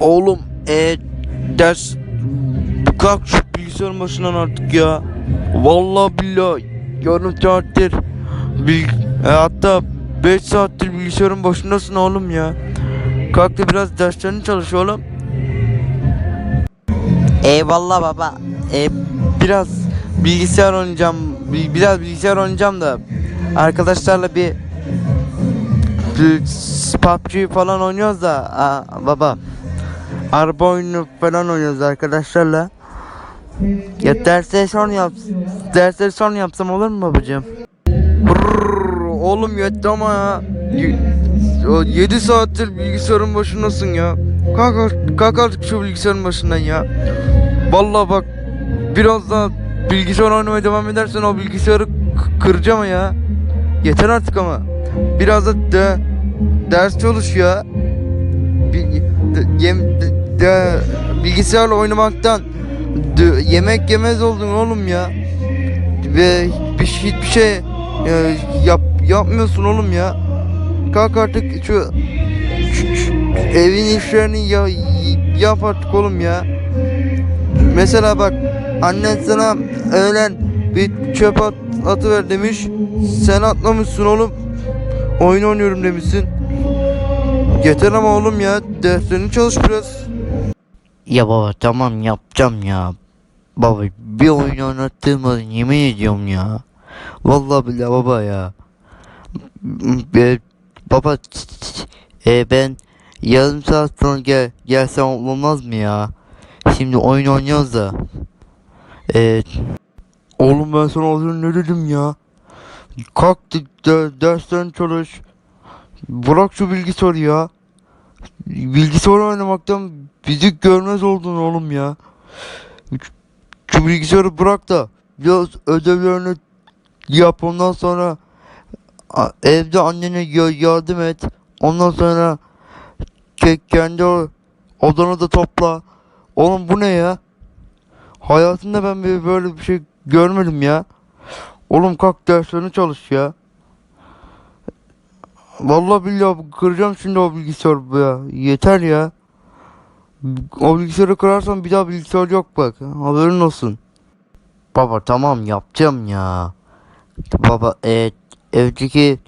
Oğlum e ders kalk şu bilgisayarın başından artık ya. Vallahi billahi yarım saattir bil, e, hatta 5 saattir bilgisayarın başındasın oğlum ya. Kalk da biraz derslerini çalış oğlum. Eyvallah baba. E, biraz bilgisayar oynayacağım. bi- Biraz bilgisayar oynayacağım da arkadaşlarla bir PUBG falan oynuyoruz da aa, baba. Araba oyunu falan oynuyoruz arkadaşlarla. Ya dersleri son yap. Dersleri son yapsam olur mu babacığım? Brrr, oğlum yetti ama ya. 7 saattir bilgisayarın başındasın ya. Kalk, kalk artık şu bilgisayarın başından ya. Vallahi bak biraz daha bilgisayar oynamaya devam edersen o bilgisayarı kıracağım ya. Yeter artık ama. Biraz da de, ders çalış ya. Bil- de- yem, de- de- bilgisayarla oynamaktan yemek yemez oldun oğlum ya. Ve bir şey, hiçbir şey e, yap, yapmıyorsun oğlum ya. Kalk artık şu, şu- şu evin işlerini ya, yap artık oğlum ya. Mesela bak annen sana öğlen bir çöp at, atıver demiş. Sen atlamışsın oğlum. Oyun oynuyorum demişsin. Yeter ama oğlum ya. Derslerini çalış biraz. Ya baba tamam yapacağım ya. Baba bir oyun oynattığıma yemin ediyorum ya. Vallahi billahi baba ya. E, baba e, ben yarım saat sonra gel, gelsem olmaz mı ya? Şimdi oyun oynuyoruz da. E, Oğlum ben sana az ne dedim ya? Kalk de, de, derslerini çalış. Bırak şu bilgisayarı ya. Bilgisayar oynamaktan bizi görmez oldun oğlum ya. Şu- bilgisayarı bırak da biraz ödevlerini yap ondan sonra evde annene ya- yardım et. Ondan sonra ke- kendi odanı da topla. Oğlum bu ne ya? Hayatımda ben böyle bir şey görmedim ya. Oğlum kalk derslerini çalış ya. Vallahi billahi kıracağım şimdi o bilgisayarı bu ya. Yeter ya. O bilgisayarı kırarsan bir daha bilgisayar yok bak. Haberin olsun. baba tamam yapacağım ya. Baba e, evdeki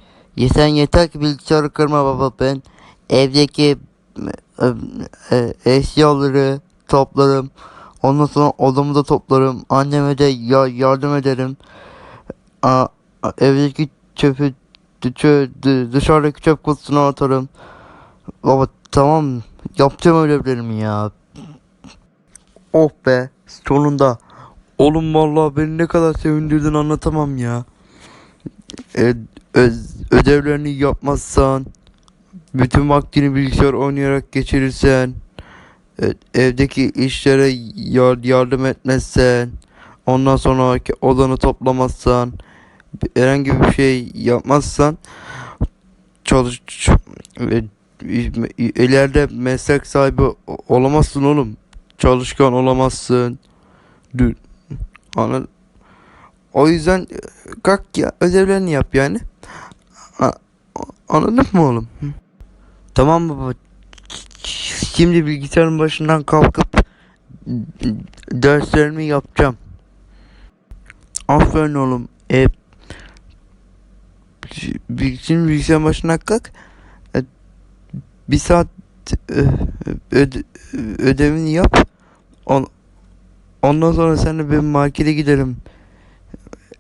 sen yeter ki bilgisayarı kırma baba ben evdeki e, e, eşyaları toplarım. Ondan sonra odamı da toplarım. Anneme de ya, yardım ederim. A, evdeki çöpü dışarıdaki çöp kutusuna atarım. Baba tamam yapacağım ödevlerimi ya. Oh be sonunda. Oğlum vallahi beni ne kadar sevindirdin anlatamam ya. E, öz- ödevlerini yapmazsan, bütün vaktini bilgisayar oynayarak geçirirsen, e, evdeki işlere yar- yardım etmezsen, ondan sonra odanı toplamazsan, herhangi bir şey yapmazsan, çalış e, ileride meslek sahibi olamazsın oğlum. Çalışkan olamazsın. Dü- Anladın? O yüzden e, kalk ya ödevlerini yap yani. Anladın mı oğlum? Tamam baba. Şimdi bilgisayarın başından kalkıp derslerimi yapacağım. Aferin oğlum. E, şimdi bilgisayarın başına kalk. E, bir saat e, öde- ödevini yap. On, ondan sonra seninle bir markete gidelim.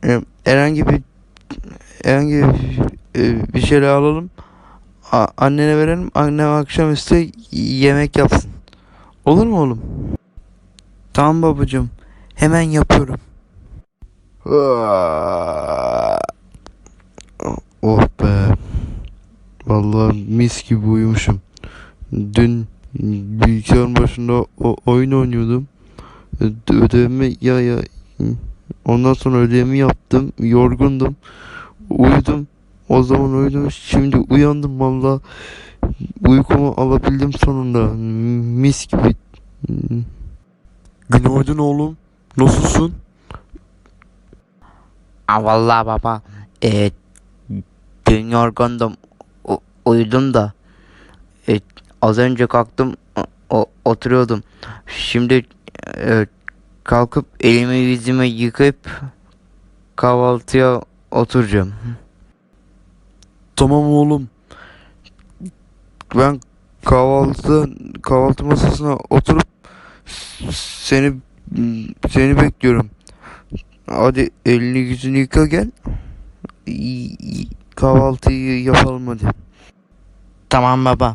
E, herhangi bir herhangi bir, şeyler alalım. Annene verelim. Annem akşamüstü yemek yapsın. Olur mu oğlum? Tamam babacığım. Hemen yapıyorum. Oh be. Vallahi mis gibi uyumuşum. Dün bilgisayarın başında o oyun oynuyordum. Ödevimi ya ya ondan sonra ödevimi yaptım. Yorgundum. Uyudum. O zaman uyudum. Şimdi uyandım valla. Uykumu alabildim sonunda. Mis gibi. Günaydın oğlum. Nasılsın? Aa, vallahi baba e, dün yorgundum U- uyudum da e, az önce kalktım o, oturuyordum. Şimdi e, kalkıp elimi yüzümü yıkayıp kahvaltıya oturacağım. Tamam oğlum. Ben kahvaltı kahvaltı masasına oturup seni seni bekliyorum. Hadi elini yüzünü yıka gel. Kahvaltıyı yapalım hadi. Tamam baba.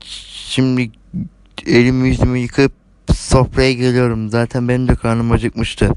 Şimdi elimi yüzümü yıkayıp sofraya geliyorum. Zaten benim de karnım acıkmıştı.